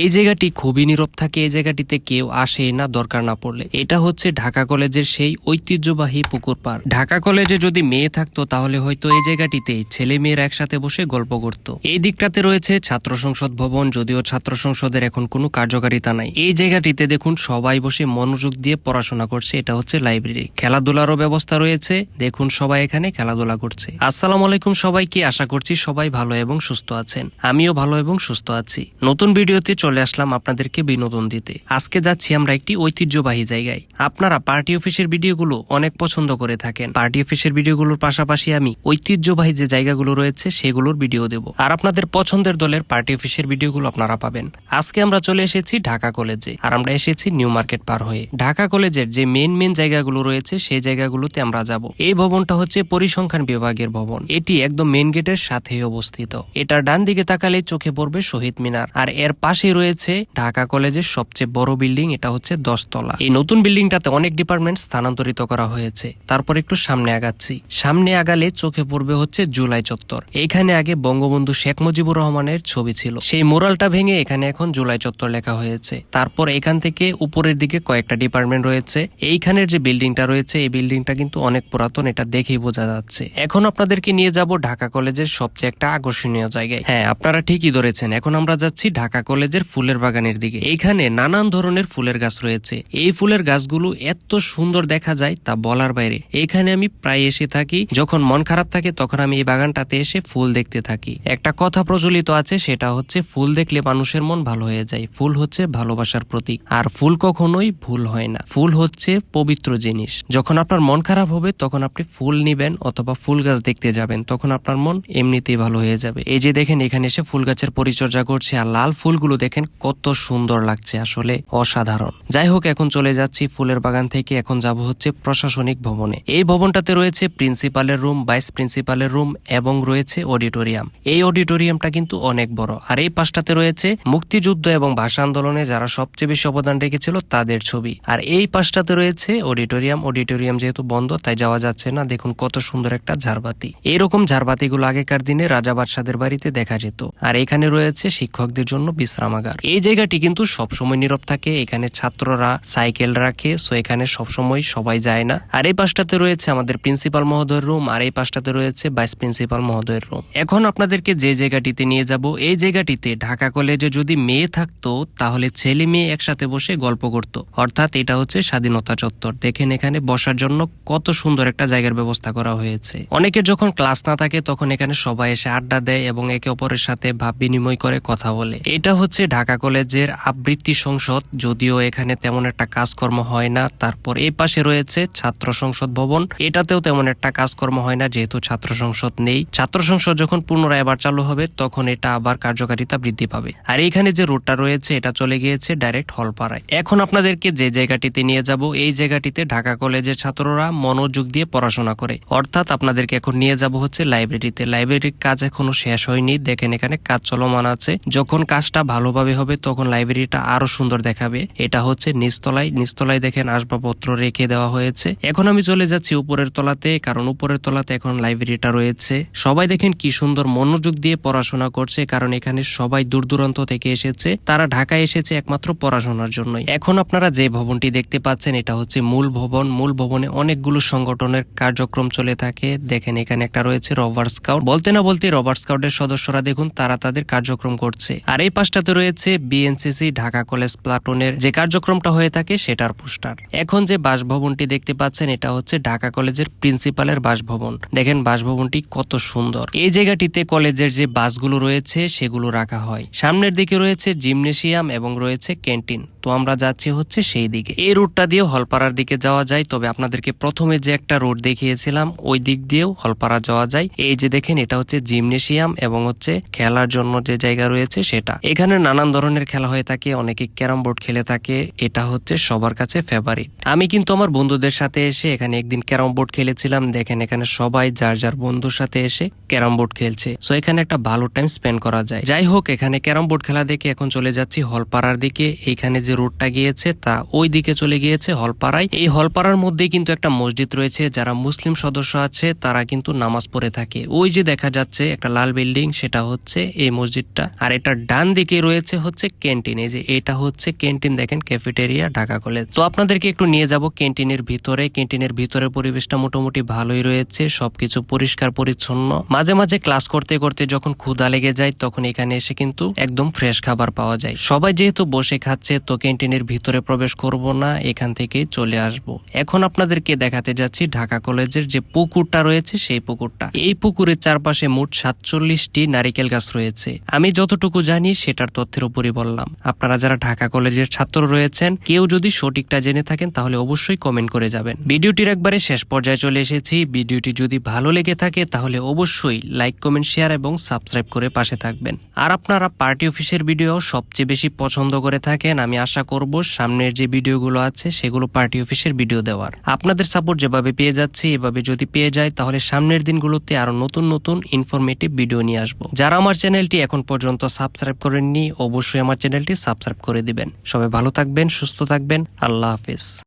এই জায়গাটি খুবই নীরব থাকে, এই জায়গাটিতে কেউ আসে না, দরকার না পড়লে। এটা হচ্ছে ঢাকা কলেজের সেই ঐতিহ্যবাহী পুকুর পাড়। ঢাকা কলেজে যদি মেয়ে থাকতো, তাহলে হয়তো এই জায়গাটিতে ছেলে মেয়েরা একসাথে বসে গল্প করত। এই দিকটাতে রয়েছে ছাত্র সংসদ ভবন, যদিও ছাত্র সংসদের এখন কোনো কার্যকারিতা নাই। এই জায়গাটিতে দেখুন, সবাই বসে মনোযোগ দিয়ে পড়াশোনা করছে, এটা হচ্ছে লাইব্রেরি। খেলাধুলারও ব্যবস্থা রয়েছে, দেখুন সবাই এখানে খেলাধুলা করছে। আসসালামু আলাইকুম সবাইকে, আশা করছি সবাই ভালো এবং সুস্থ আছেন। আমিও ভালো এবং সুস্থ আছি। নতুন ভিডিওতে চলে আসলাম আপনাদেরকে বিনোদন দিতে। আজকে যাচ্ছি আমরা একটি ঐতিহ্যবাহী জায়গায়। আপনারা পার্টি অফিসের ভিডিওগুলো অনেক পছন্দ করে থাকেন। পার্টি অফিসের ভিডিওগুলোর পাশাপাশি আমি ঐতিহ্যবাহী যে জায়গাগুলো রয়েছে, সেগুলোর ভিডিও দেব। আর আপনাদের পছন্দের দলের পার্টি অফিসের ভিডিওগুলো আপনারা পাবেন। আজকে আমরা চলে এসেছি ঢাকা কলেজে। আর আমরা এসেছি নিউ মার্কেট পার হয়ে। ঢাকা কলেজের যে মেন মেন জায়গাগুলো রয়েছে, সেই জায়গাগুলোতে আমরা যাব। এই ভবনটা হচ্ছে পরিসংখ্যান বিভাগের ভবন। এটি একদম মেন গেটের সাথে অবস্থিত। এটার ডান দিকে তাকালে চোখে পড়বে শহীদ মিনার। আর এর পাশে রয়েছে ঢাকা কলেজের সবচেয়ে বড় বিল্ডিং, এটা হচ্ছে দশতলা। এই নতুন বিল্ডিংটাতে অনেক ডিপার্টমেন্ট স্থানান্তরিত করা হয়েছে। তারপর একটু সামনে আগাচ্ছি। সামনে আগালে চোখে পড়বে হচ্ছে জুলাই চত্বর। এখানে আগে বঙ্গবন্ধু শেখ মুজিবুর রহমানের ছবি ছিল। সেই মোরালটা ভেঙে এখানে এখন জুলাই চত্বর লেখা হয়েছে। তারপর এখান থেকে উপরের দিকে কয়েকটা ডিপার্টমেন্ট রয়েছে। এইখানের যে বিল্ডিংটা রয়েছে, এই বিল্ডিংটা কিন্তু অনেক পুরাতন, এটা দেখেই বোঝা যাচ্ছে। এখন আপনাদেরকে নিয়ে যাব ঢাকা কলেজের সবচেয়ে একটা আকর্ষণীয় জায়গায়। হ্যাঁ আপনারা ঠিকই ধরেছেন। এখন আমরা যাচ্ছি ঢাকা কলেজের ফুলের বাগানের দিকে। এইখানে নানান ধরনের ফুলের গাছ রয়েছে। এই ফুলের গাছগুলো এত সুন্দর দেখা যায় তা বলার বাইরে। এইখানে আমি প্রায় এসে থাকি। যখন মন খারাপ থাকে, তখন আমি এই বাগানটাতে এসে ফুল দেখতে থাকি। একটা কথা প্রচলিত আছে, সেটা হচ্ছে ফুল দেখলে মানুষের মন ভালো হয়ে যায়। ফুল হচ্ছে ভালোবাসার প্রতীক। আর ফুল কখনোই ভুল হয় না। ফুল হচ্ছে পবিত্র জিনিস। যখন আপনার মন খারাপ হবে, তখন আপনি ফুল নিবেন অথবা ফুল গাছ দেখতে যাবেন। তখন আপনার মন এমনিতেই ভালো হয়ে যাবে। এই যে দেখেন, এখানে এসে ফুল গাছের পরিচর্যা করছে। আর লাল ফুলগুলো দেখেন কত সুন্দর লাগছে, আসলে অসাধারণ। যাই হোক, এখন চলে যাচ্ছি ফুলের বাগান থেকে, এখন যাব হচ্ছে প্রশাসনিক ভবনে। এই ভবনটাতে রয়েছে প্রিন্সিপালের রুম, ভাইস প্রিন্সিপালের রুম এবং রয়েছে অডিটোরিয়াম। এই অডিটোরিয়ামটা কিন্তু অনেক বড়। আর এই পাশটাতে রয়েছে মুক্তিযুদ্ধ এবং ভাষা আন্দোলনে যারা সবচেয়ে বেশি অবদান রেখেছিল তাদের ছবি। আর এই পাশটাতে রয়েছে অডিটোরিয়াম। অডিটোরিয়াম যেহেতু বন্ধ, তাই যাওয়া যাচ্ছে না। দেখুন কত সুন্দর একটা ঝাড়বাতি। এইরকম ঝাড়বাতিগুলো আগেকার দিনে রাজা বাদশাদের বাড়িতে দেখা যেত। আর এখানে রয়েছে শিক্ষকদের জন্য বিশ্রামাগার। এই জায়গাটি কিন্তু সবসময় নীরব থাকে, এখানে ছাত্ররা সাইকেল রাখে সো এখানে সবসময় সবাই যায় না। আর এই পাশটাতে রয়েছে আমাদের প্রিন্সিপাল মহোদয়ের রুম, আর এই পাশটাতে রয়েছে ভাইস প্রিন্সিপাল মহোদয়ের রুম। এখন আপনাদেরকে যে জায়গাটিতে নিয়ে যাব, এই জায়গাটিতে ঢাকা কলেজে যদি মেয়ে থাকতো, তাহলে ছেলে মেয়ে একসাথে বসে গল্প করত। অর্থাৎ এটা হচ্ছে স্বাধীনতা চত্বর। দেখেন এখানে বসার জন্য কত সুন্দর একটা জায়গার ব্যবস্থা করা হয়েছে। অনেকে যখন ক্লাস না থাকে, তখন এখানে সবাই এসে আড্ডা দেয় এবং একে অপরের সাথে ভাব বিনিময় করে কথা বলে। এটা হচ্ছে ঢাকা কলেজের আবৃত্তি সংসদ, যদিও এখানে তেমন একটা কাজকর্ম হয় না। তারপর এই পাশে রয়েছে ছাত্র সংসদ ভবন। এটাতেও তেমন একটা কাজকর্ম হয় না, যেহেতু ছাত্র সংসদ নেই। ছাত্র সংসদ যখন পুনরায় আবার চালু হবে, তখন এটা আবার কার্যকারিতা বৃদ্ধি পাবে। আর এখানে যে রোডটা রয়েছে, এটা চলে গিয়েছে ডাইরেক্ট হলপাড়ায়। এখন আপনাদেরকে যে জায়গাটিতে নিয়ে যাব, এই জায়গাটিতে ঢাকা কলেজের ছাত্ররা মনোযোগ দিয়ে পড়াশোনা করে। অর্থাৎ আপনাদেরকে এখন নিয়ে যাব হচ্ছে লাইব্রেরিতে। লাইব্রেরির কাজ এখনও শেষ হয়নি। দেখেন এখানে কাজ চলমান আছে। যখন কাজটা ভালোভাবে হবে, তখন লাইব্রেরিটা আরও সুন্দর দেখাবে। এটা হচ্ছে নিচতলায়। নিচতলায় দেখেন আসবাবপত্র রেখে দেওয়া হয়েছে। এখন আমি চলে যাচ্ছি উপরের তলাতে, কারণ উপরের তলাতে এখন লাইব্রেরিটা রয়েছে। সবাই দেখেন কি সুন্দর মনোযোগ দিয়ে পড়াশোনা করছে, কারণ এখানে সবাই দূর দূরান্ত থেকে এসেছে। তারা ঢাকায় এসেছে একমাত্র পড়াশোনার জন্যই। এখন আপনারা যে ভবনটি দেখতে পাচ্ছেন, এটা হচ্ছে মূল ভবন। মূল ভবনে অনেকগুলো সংগঠনের কার্যক্রম চলে থাকে। দেখেন এখানে একটা রয়েছে রবার স্কাউট। বলতে না বলতে রবার স্কাউটের সদস্যরা দেখুন, তারা তাদের কার্যক্রম করছে। আর এই পাশটাতে রয়েছে বিএনসিসি ঢাকা কলেজ প্লাটুনের যে কার্যক্রমটা হয়ে থাকে সেটার পোস্টার। এখন যে বাসভবনটি দেখতে পাচ্ছেন, এটা হচ্ছে ঢাকা কলেজের প্রিন্সিপালের বাসভবন। দেখেন বাসভবনটি কত সুন্দর। এই জায়গাটিতে কলেজের যে বাসগুলো রয়েছে, সেগুলো রাখা হয়। সামনের দিকে রয়েছে জিমনেশিয়াম এবং রয়েছে ক্যান্টিন। তো আমরা যাচ্ছি হচ্ছে সেই দিকে। এই রুটটা দিয়ে হলপাড়ার দিকে যাওয়া যায়। তবে আপনাদেরকে প্রথমে যে একটা রোড দেখিয়েছিলাম, ওই দিক দিয়েও হলপাড়া যাওয়া যায়। এই যে দেখেন, এটা হচ্ছে জিমনেশিয়াম এবং হচ্ছে খেলার জন্য যে জায়গা রয়েছে সেটা। এখানে নানান ধরনের খেলা হয়ে থাকে, অনেকে ক্যারাম বোর্ড খেলে থাকে, এটা হচ্ছে সবার কাছে ফেভারিট আমি কিন্তু আমার বন্ধুদের সাথে এসে এখানে একদিন ক্যারাম বোর্ড খেলেছিলাম, দেখেন এখানে সবাই যার যার বন্ধুর সাথে এসে ক্যারাম বোর্ড খেলছে। সো এখানে একটা ভালো টাইম স্পেন্ড করা যায়। যাই হোক, এখানে ক্যারাম বোর্ড খেলা দেখে এখন চলে যাচ্ছি হলপাড়ার দিকে। এইখানে যে রোডটা গিয়েছে, তা ওই দিকে চলে গিয়েছে হলপাড়ায়। এই হলপাড়ার মধ্যেই কিন্তু একটা মসজিদ রয়েছে, যারা মুসলিম সদস্য আছে, তারা কিন্তু নামাজ পড়ে থাকে। ওই যে দেখা যাচ্ছে একটা লাল বিল্ডিং, সেটা হচ্ছে এই মসজিদটা। আর এটা ডান দিকে রয়েছে রয়েছে হচ্ছে ক্যান্টিন। এই যে এটা হচ্ছে ক্যান্টিন দেখেন, ক্যাফেটেরিয়া, ঢাকা কলেজ। তো আপনাদেরকে একটু নিয়ে যাব ক্যান্টিনের ভিতরে। ক্যান্টিনের ভিতরে পরিবেশটা মোটামুটি ভালোই রয়েছে, সবকিছু পরিষ্কার, পরিচ্ছন্ন। মাঝে মাঝে ক্লাস করতে করতে যখন ক্ষুধা লেগে যায়, তখন এখানে এসে কিন্তু একদম ফ্রেশ খাবার পাওয়া যায়। সবাই যেহেতু বসে খাচ্ছে, তো ক্যান্টিনের ভিতরে প্রবেশ করব না, এখান থেকে চলে আসব। এখন আপনাদেরকে দেখাতে যাচ্ছি ঢাকা কলেজের যে পুকুরটা রয়েছে, সেই পুকুরটা। এই পুকুরের চারপাশে মোট সাতচল্লিশটি নারিকেল গাছ রয়েছে। আমি যতটুকু জানি, সেটার তথ্যের উপরই বললাম। আপনারা যারা ঢাকা কলেজের ছাত্র রয়েছেন, কেউ যদি সঠিকটা জেনে থাকেন, তাহলে অবশ্যই কমেন্ট করে যাবেন। ভিডিওটির একবারে শেষ পর্যায়ে চলে এসেছি। ভিডিওটি যদি ভালো লেগে থাকে, তাহলে অবশ্যই লাইক, কমেন্ট, শেয়ার এবং সাবস্ক্রাইব করে পাশে থাকবেন। আর আপনারা পার্টি অফিসের ভিডিও সবচেয়ে বেশি পছন্দ করে থাকেন, আমি আশা করব সামনের যে ভিডিওগুলো আছে, সেগুলো পার্টি অফিসের ভিডিও দেওয়ার। আপনাদের সাপোর্ট যেভাবে পেয়ে যাচ্ছি, এভাবে যদি পেয়ে যায় তাহলে সামনের দিনগুলোতে আরও নতুন নতুন ইনফরমেটিভ ভিডিও নিয়ে আসব। যারা আমার চ্যানেলটি এখন পর্যন্ত সাবস্ক্রাইব করেননি অবশ্যই আমার চ্যানেলটি সাবস্ক্রাইব করে দিবেন। সবাই ভালো থাকবেন সুস্থ থাকবেন। আল্লাহ হাফিজ।